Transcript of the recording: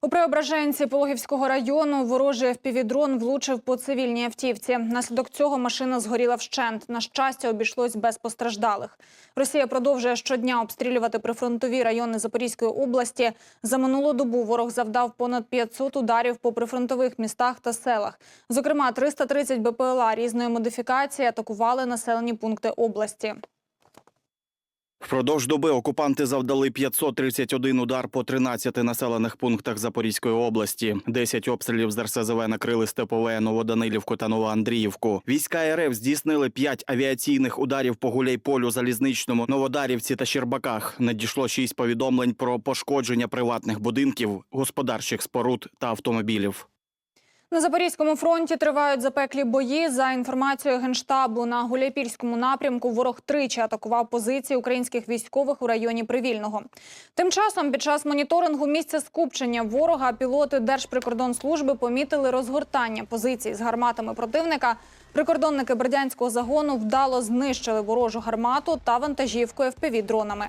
У Преображенці Пологівського району ворожий FPV-дрон влучив по цивільній автівці. Наслідок цього машина згоріла вщент. На щастя, обійшлось без постраждалих. Росія продовжує щодня обстрілювати прифронтові райони Запорізької області. За минулу добу ворог завдав понад 500 ударів по прифронтових містах та селах. Зокрема, 330 БПЛА різної модифікації атакували населені пункти області. Впродовж доби окупанти завдали 531 удар по 13 населених пунктах Запорізької області. 10 обстрілів з РСЗВ накрили Степове, Новоданилівку та Новоандріївку. Війська РФ здійснили 5 авіаційних ударів по Гуляйполю, Залізничному, Новодарівці та Щербаках. Надійшло 6 повідомлень про пошкодження приватних будинків, господарчих споруд та автомобілів. На Запорізькому фронті тривають запеклі бої. За інформацією Генштабу, на Гуляйпільському напрямку ворог тричі атакував позиції українських військових у районі Привільного. Тим часом, під час моніторингу місця скупчення ворога пілоти Держприкордонслужби помітили розгортання позицій з гарматами противника. Прикордонники Бердянського загону вдало знищили ворожу гармату та вантажівку ФПВ-дронами.